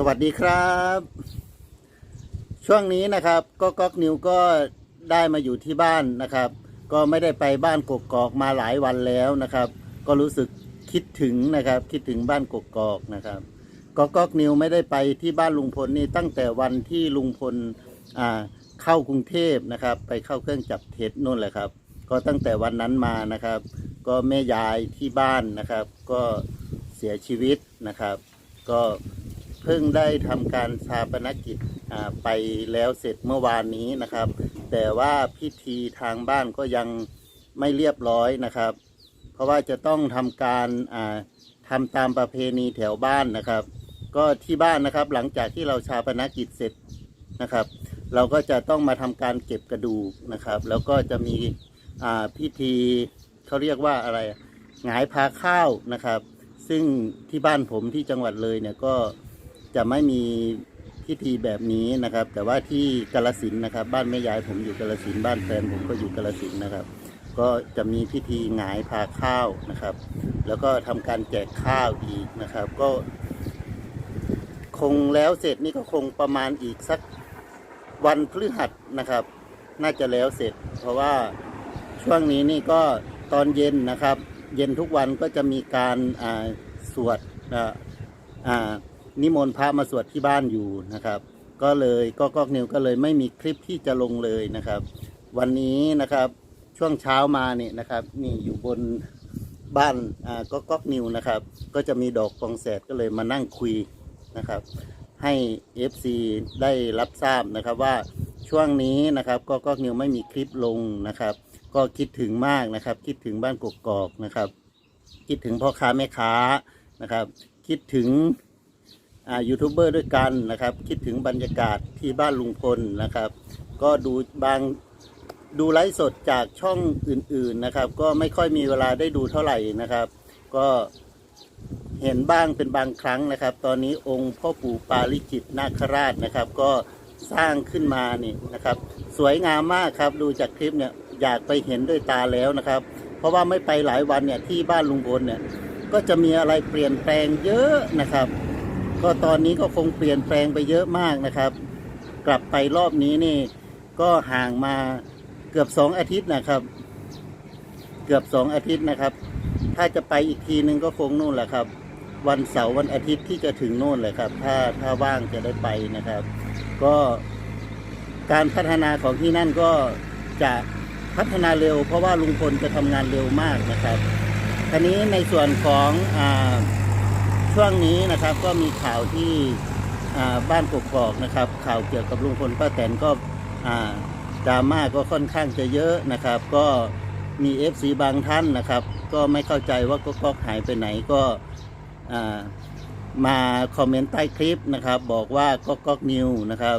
สวัสดีครับ ช่วงนี้นะครับก็ก๊อกนิวก็ได้มาอยู่ที่บ้านนะครับ ก็ไม่ได้ไปบ้านกกอกมาหลายวันแล้วนะครับ ก็รู้สึกคิดถึงนะครับ คิดถึงบ้านกกอกนะครับก็ก๊อกนิวไม่ได้ไปที่บ้านลุงพลนี่ตั้งแต่วันที่ลุงพลอ่าเข้ากรุงเทพนะครับ ไปเข้าเครื่องจับเท็จนู่นแหละครับ ก็ตั้งแต่วันนั้นมานะครับ ก็แม่ยายที่บ้านนะครับ ก็เสียชีวิตนะครับ ก็ เพิ่งได้ทำการชาปนกิจไปแล้วเสร็จเมื่อวานนี้นะครับ แต่ว่าพิธีทางบ้านก็ยังไม่เรียบร้อยนะครับ เพราะว่าจะต้องทำการอ่าทำตามประเพณีแถวบ้านนะครับ ก็ที่บ้านนะครับหลังจากที่เราชาปนกิจเสร็จนะครับ เราก็จะต้องมาทำการเก็บกระดูกนะครับ แล้วก็จะมีพิธีเขาเรียกว่าอะไรหงายพาข้าวนะครับ ซึ่งที่บ้านผมที่จังหวัดเลยเนี่ยก็ จะไม่มีพิธีแบบนี้นะครับ แต่ว่าที่กาลสินนะครับ บ้านแม่ยายผมอยู่กาลสินบ้านแฟนผมก็อยู่กาลสินนะครับ ก็จะมีพิธีหงายพาข้าวนะครับ แล้วก็ทำการแจกข้าวอีกนะครับ ก็ คงแล้วเสร็จนี่ก็คงประมาณอีกสักวันพฤหัสนะครับ น่าจะแล้วเสร็จ เพราะว่าช่วงนี้นี่ก็ตอนเย็นนะครับ เย็นทุกวันก็จะมีการสวดอ่า นิมนต์พระมาสวดที่บ้านอยู่นะครับ ก็เลยก็กอกนิวก็เลยไม่มีคลิปที่จะลงเลยนะครับ วันนี้นะครับช่วงเช้ามาเนี่ยนะครับ นี่อยู่บนบ้านอ่าก็กอกนิวนะครับ ก็จะมีดอกกองแสดก็เลยมานั่งคุยนะครับ ให้ FC ได้รับทราบนะครับว่าช่วงนี้นะครับ ก็ก็นิวไม่มีคลิปลงนะครับ ก็คิดถึงมากนะครับ คิดถึงบ้านกกอกนะครับ คิดถึงพ่อค้าแม่ค้านะครับ คิดถึง ยูทูบเบอร์ด้วยกันนะครับ คิดถึงบรรยากาศที่บ้านลุงพลนะครับ ก็ดูบางดูไลฟ์สดจากช่องอื่นๆนะครับ ก็ไม่ค่อยมีเวลาได้ดูเท่าไหร่นะครับ ก็เห็นบ้างเป็นบางครั้งนะครับ ตอนนี้องค์พ่อปู่ปาริจิตนาคราชนะครับ ก็สร้างขึ้นมานี่นะครับ สวยงามมากครับ ดูจากคลิปเนี่ยอยากไปเห็นด้วยตาแล้วนะครับ เพราะว่าไม่ไปหลายวันเนี่ยที่บ้านลุงพลเนี่ย ก็จะมีอะไรเปลี่ยนแปลงเยอะนะครับ ก็ตอนนี้ก็คงเปลี่ยนแปลงไปเยอะมากนะครับ กลับไปรอบนี้นี่ก็ห่างมาเกือบสองอาทิตย์นะครับ เกือบสองอาทิตย์นะครับ ถ้าจะไปอีกทีนึงก็คงนู่นแหละครับ วันเสาร์วันอาทิตย์ที่จะถึงโน่นเลยครับ ถ้าถ้าว่างจะได้ไปนะครับ ก็การพัฒนาของที่นั่นก็จะพัฒนาเร็ว เพราะว่าลุงพลจะทำงานเร็วมากนะครับทีนี้ในส่วนของอ่า ช่วงนี้นะครับก็มีข่าวที่อ่าบ้านกกอกนะครับ ข่าวเกี่ยวกับลุงพลป้าแตนก็ดราม่าก็ค่อนข้างจะเยอะนะครับ ก็มีเอฟซีบางท่านนะครับ ก็ไม่เข้าใจว่าก็ก๊อกหายไปไหนก็มาคอมเมนต์ใต้คลิปนะครับ บอกว่าก็ก๊อกนิวนะครับ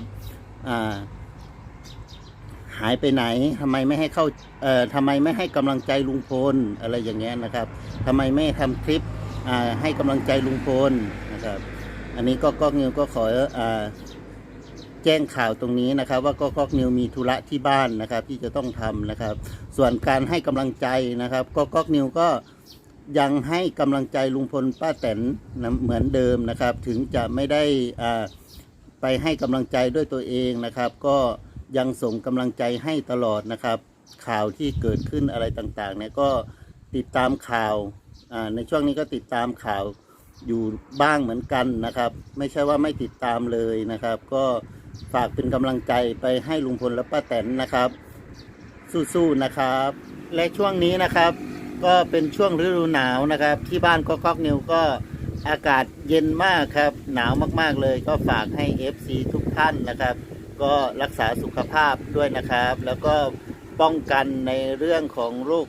หายไปไหนทำไมไม่ให้เข้าเอ่อทำไมไม่ให้กำลังใจลุงพลอะไรอย่างเงี้ยนะครับทำไมไม่ทำคลิป ให้กำลังใจลุงพลนะครับ อันนี้ก็ก๊อกนิวก็ขออแจ้งข่าวตรงนี้นะครับ ว่าก็ก๊อกนิวมีธุระที่บ้านนะครับ ที่จะต้องทำนะครับ ส่วนการให้กำลังใจนะครับ ก็ก๊อกนิวก็ยังให้กำลังใจลุงพลป้าแตนนะเหมือนเดิมนะครับ ถึงจะไม่ได้ไปให้กำลังใจด้วยตัวเองนะครับ ก็ยังส่งกำลังใจให้ตลอดนะครับ ข่าวที่เกิดขึ้นอะไรต่างๆเนี่ยก็ติดตามข่าว ในช่วงนี้ก็ติดตามข่าวอยู่บ้างเหมือนกันนะครับ ไม่ใช่ว่าไม่ติดตามเลยนะครับ ก็ฝากเป็นกำลังใจไปให้ลุงพลและป้าแตนนะครับ สู้ๆนะครับ และช่วงนี้นะครับ ก็เป็นช่วงฤดูหนาวนะครับ ที่บ้านก็ก๊อกนิวก็อากาศเย็นมากครับ หนาวมากๆเลย ก็ฝากให้ FC ทุกท่านนะครับ ก็รักษาสุขภาพด้วยนะครับ แล้วก็ป้องกันในเรื่องของโรค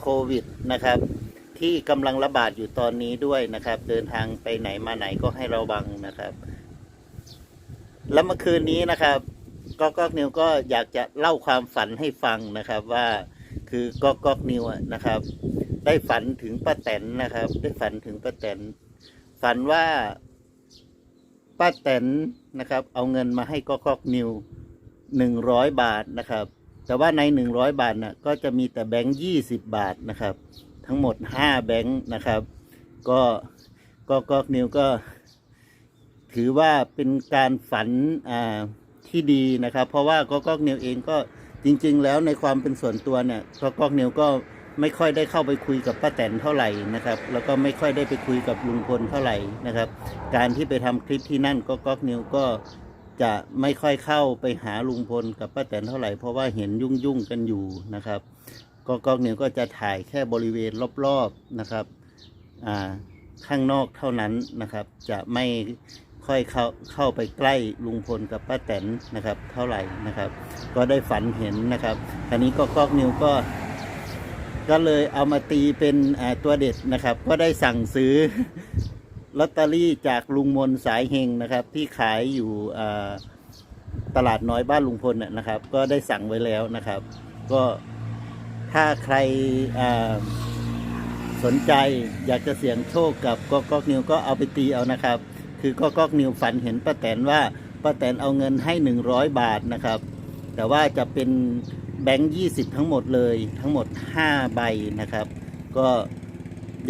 โควิดนะครับ ที่กำลังระบาดอยู่ตอนนี้ด้วยนะครับ เดินทางไปไหนมาไหนก็ให้ระวังนะครับ แล้วเมื่อคืนนี้นะครับก็ก๊อกนิวก็อยากจะเล่าความฝันให้ฟังนะครับ ว่าคือก็ก๊อกนิวนะครับ ได้ฝันถึงป้าแตนนะครับ ได้ฝันถึงป้าแตนฝันว่าป้าแตนนะครับ เอาเงินมาให้ก็ก๊อกนิวหนึ่งร้อยบาทนะครับ แต่ว่าในหนึ่งร้อยบาทน่ะก็จะมีแต่แบงค์ยี่สิบบาทนะครับ ทั้งหมดห้าแบงค์นะครับ ก็ก็ก๊อกนิวก็ ถือว่าเป็นการฝันอ่าที่ดีนะครับ เพราะว่าก็ก๊อกนิวเองก็จริง ๆ แล้วในความเป็นส่วนตัวเนี่ยก็ก๊อกนิวก็ไม่ค่อยได้เข้าไปคุยกับป้าแตนเท่าไหร่นะครับ แล้วก็ไม่ค่อยได้ไปคุยกับลุงพลเท่าไหร่นะครับ การที่ไปทำคลิปที่นั่นก็ก๊อกนิวก็จะไม่ค่อยเข้าไปหาลุงพลกับป้าแตนเท่าไหร่เพราะว่าเห็นยุ่งๆกันอยู่นะครับ ก็ก๊อกนิวก็จะถ่ายแค่บริเวณรอบๆนะครับข้างนอกเท่านั้นนะครับ จะไม่ค่อยเข้าเข้าไปใกล้ลุงพลกับป้าแตนนะครับ เท่าไหร่นะครับ ก็ได้ฝันเห็นนะครับอันนี้ก็ก๊อกนิวก็ ก็เลยเอามาตีเป็นตัวเด็ดนะครับ ก็ได้สั่งซื้อลอตเตอรี่จากลุงมนสายเฮงนะครับ ที่ขายอยู่ตลาดน้อยบ้านลุงพลน่ะนะครับ ก็ได้สั่งไว้แล้วนะครับ ก็ ถ้าใครสนใจอยากจะเสี่ยงโชคกับก็ก๊อกนิวก็เอาไปตีเอานะครับ คือก็ก๊อกนิวฝันเห็นป้าแตนว่าป้าแตนเอาเงินให้หนึ่งร้อยบาทนะครับ แต่ว่าจะเป็นแบงค์ยี่สิบทั้งหมดเลยทั้งหมดห้าใบนะครับ ก็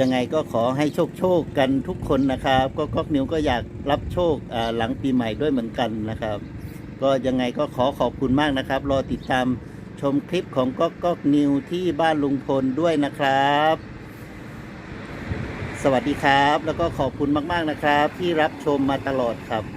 ยังไงก็ขอให้โชคโชคกันทุกคนนะครับ ก็ก๊อกนิวก็อยากรับโชคหลังปีใหม่ด้วยเหมือนกันนะครับ ก็ยังไงก็ขอขอบคุณมากนะครับ รอติดตาม ชมคลิปของก๊อกก๊อกนิวที่บ้านลุงพลด้วยนะครับ สวัสดีครับ แล้วก็ขอบคุณมาก ๆนะครับ ที่รับชมมาตลอดครับ